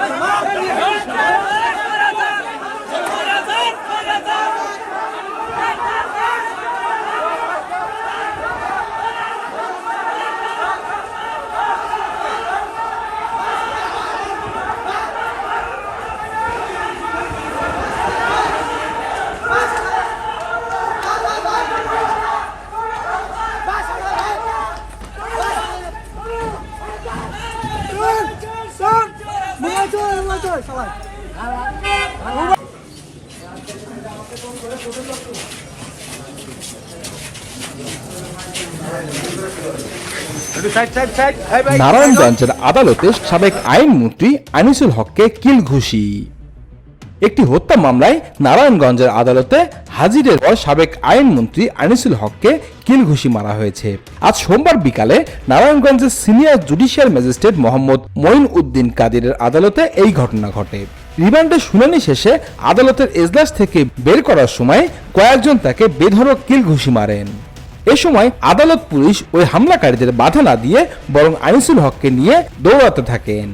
Громада! নারায়ণগঞ্জের আদালতে সাবেক আইনমন্ত্রী আনিসুল হককে কিল ঘুষি। একটি হত্যা মামলায় নারায়ণগঞ্জের আদালতে হাজিরের পর সাবেক আইনমন্ত্রী আনিসুল হককে কিল ঘুষি মারা হয়েছে। আজ সোমবার বিকালে নারায়ণগঞ্জের senior judicial magistrate Mohammad Moin Uddin কাদিরের আদালতে এই ঘটনা ঘটে। রিমান্ডের শুনানি শেষে আদালতের এজলাস থেকে বের করার সময় কয়েকজন তাকে বেধড়ক কিল ঘুষি মারেন। এ সময় আদালত পুলিশ ওই হামলাকারীদের বাধা না দিয়ে বরং আনিসুল হককে নিয়ে দৌড়াতে থাকেন।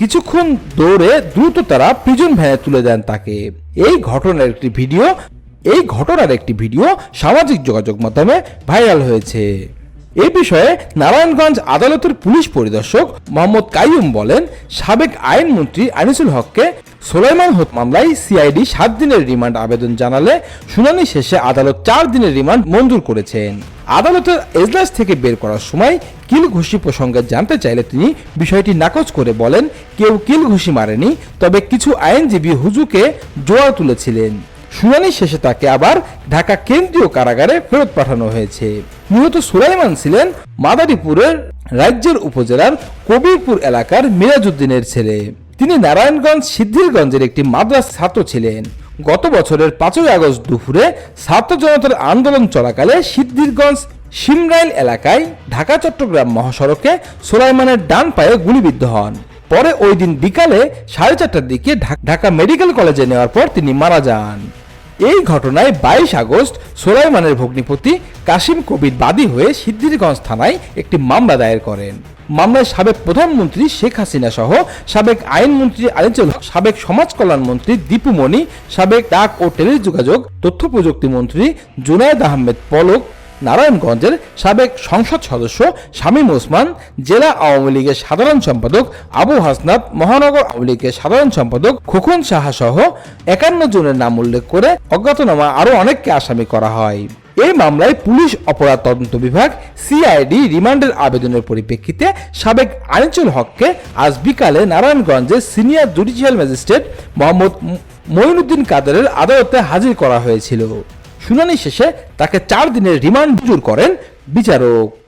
কিছুক্ষণ দৌড়ে দ্রুত তারা প্রিজন ভ্যানে তুলে দেন তাকে। এই ঘটনার একটি ভিডিও এই ঘটনার একটি ভিডিও সামাজিক যোগাযোগ মাধ্যমে ভাইরাল হয়েছে। এ বিষয়ে নারায়ণগঞ্জ আদালতের পুলিশ পরিদর্শক মোহাম্মদ কাইয়ুম বলেন, সাবেক আইনমন্ত্রী আনিসুল হককে সোলাইমান হত মামলায় সিআইডি সাত দিনের রিমান্ড আবেদন জানালে শুনানি শেষে আদালত চার দিনের রিমান্ড মঞ্জুর করেছেন। আদালতের এজলাস থেকে বের করার সময় কিল ঘুষি প্রসঙ্গে জানতে চাইলে তিনি বিষয়টি নাকচ করে বলেন, কেউ কিল ঘুষি মারেনি, তবে কিছু আইনজীবী হুজুকে জোয়ার তুলেছিলেন। শুনানি শেষে তাকে আবার ঢাকা কেন্দ্রীয় কারাগারে ফেরত পাঠানো হয়েছে। নিহত সুলাইমান ছিলেন মাদারীপুরের রাজ্যের উপজেলার কবিরপুর এলাকার মিরাজউদ্দিনের ছেলে। তিনি নারায়ণগঞ্জ সিদ্ধিরগঞ্জের একটি মাদ্রাস ছাত্র ছিলেন। গত বছরের পাঁচই আগস্ট দুপুরে ছাত্র জনতার আন্দোলন চলাকালে সিদ্ধিরগঞ্জ সিমরাইল এলাকায় ঢাকা, চট্টগ্রাম মহাসড়কে সুলাইমানের ডান পায়ে গুলিবিদ্ধ হন। পরে ওই দিন বিকালে সাড়ে চারটার দিকে ঢাকা মেডিকেল কলেজে নেওয়ার পর তিনি মারা যান। এই ঘটনায় বাইশ আগস্ট সোলাইমানের ভগ্নিপতি কাশিম কবির বাদী হয়ে সিদ্ধিরগঞ্জ থানায় একটি মামলা দায়ের করেন। মামলায় সাবেক প্রধানমন্ত্রী শেখ হাসিনা সহ সাবেক আইনমন্ত্রী আনিসুল হক সাবেক সমাজ কল্যাণ মন্ত্রী দীপু মনি, সাবেক ডাক ও টেলিযোগাযোগ তথ্য প্রযুক্তি মন্ত্রী জুনায়েদ আহমেদ পলক, নারায়ণগঞ্জের সাবেক সংসদ সদস্য শামীম ওসমান, জেলা আওয়ামী লীগের সাধারণ সম্পাদক আবু হাসনাত, মহানগর আওয়ামী লীগের সাধারণ সম্পাদক খোকন সাহা সহ একান্ন জনের নাম উল্লেখ করে অজ্ঞাতনামা আরও অনেককে আসামি করা হয়। এই মামলায় পুলিশ অপরাধ তদন্ত বিভাগ সিআইডি রিমান্ডের আবেদনের পরিপ্রেক্ষিতে সাবেক আনিচুল হককে আজ বিকালে নারায়ণগঞ্জের senior judicial magistrate Mohammad Moinuddin কাদেরের আদালতে হাজির করা হয়েছিল। শুনানি শেষে তাকে চার দিনের রিমান্ড মঞ্জুর করেন বিচারক।